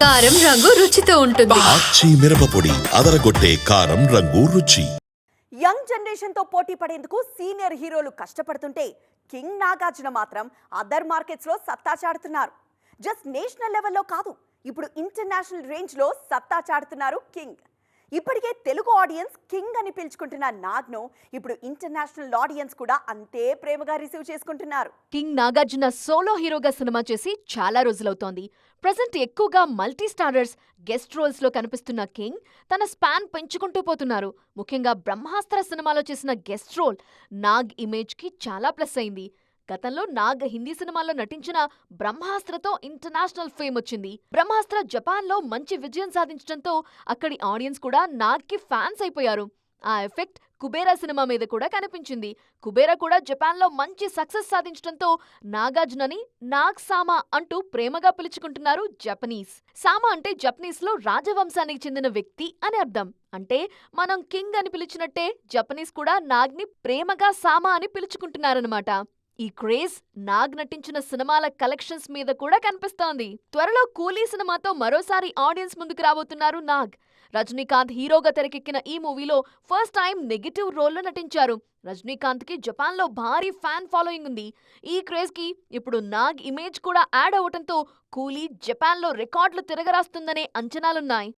కారం రంగు రుచితో ఉంటుంది. ఆచి మిరపపొడి అదరగొట్టే కారం రంగు రుచి. యంగ్ జనరేషన్తో పోటీ పడేందుకు సీనియర్ హీరోలు కష్టపడుతుంటే కింగ్ నాగార్జున మాత్రం అదర్ మార్కెట్స్లో సత్తా చాటుతున్నారు. జస్ట్ నేషనల్ లెవెల్లో కాదు ఇప్పుడు ఇంటర్నేషనల్ రేంజ్లో సత్తా చాటుతున్నారు కింగ్. ఇప్పటికే తెలుగు ఆడియన్స్ కింగ్ అని పిలుచుకుంటున్న నాగ్ను ఇప్పుడు ఇంటర్నేషనల్ ఆడియన్స్ కూడా అంతే ప్రేమగా రిసీవ్ చేసుకుంటున్నారు. కింగ్ నాగార్జున సోలో హీరోగా సినిమా చేసి చాలా రోజులవుతోంది. ప్రజెంట్ ఎక్కువగా మల్టీ స్టారర్స్ గెస్ట్ రోల్స్లో కనిపిస్తున్న కింగ్ తన స్పాన్ పెంచుకుంటూ పోతున్నారు. ముఖ్యంగా బ్రహ్మాస్త్ర సినిమాలో చేసిన గెస్ట్ రోల్ నాగ్ ఇమేజ్కి చాలా ప్లస్ అయింది. గతంలో నాగ్ హిందీ సినిమాల్లో నటించిన బ్రహ్మాస్త్రతో ఇంటర్నేషనల్ ఫేమ్ వచ్చింది. బ్రహ్మాస్త్ర జపాన్లో మంచి విజయం సాధించడంతో అక్కడి ఆడియన్స్ కూడా నాగ్కి ఫ్యాన్స్ అయిపోయారు. ఆ ఎఫెక్ట్ కుబేరా సినిమా మీద కూడా కనిపించింది. కుబేరా కూడా జపాన్లో మంచి సక్సెస్ సాధించడంతో నాగార్జునని నాగ్ సామా అంటూ ప్రేమగా పిలుచుకుంటున్నారు జపనీస్. సామా అంటే జపనీస్లో రాజవంశానికి చెందిన వ్యక్తి అని అర్థం. అంటే మనం కింగ్ అని పిలిచినట్టే జపనీస్ కూడా నాగ్ని ప్రేమగా సామా అని పిలుచుకుంటున్నారనమాట ఈ క్రేజ్ నాగ్ నటించిన సినిమాల కలెక్షన్స్ మీద కూడా కనిపిస్తోంది. త్వరలో కూలీ సినిమాతో మరోసారి ఆడియన్స్ ముందుకు రాబోతున్నారు నాగ్. రజనీకాంత్ హీరోగా తెరకెక్కిన ఈ మూవీలో ఫస్ట్ టైం నెగిటివ్ రోల్లో నటించారు. రజనీకాంత్కి జపాన్లో భారీ ఫ్యాన్ ఫాలోయింగ్ ఉంది. ఈ క్రేజ్కి ఇప్పుడు నాగ్ ఇమేజ్ కూడా యాడ్ అవ్వటంతో కూలీ జపాన్లో రికార్డులు తిరగరాస్తుందనే అంచనాలున్నాయి.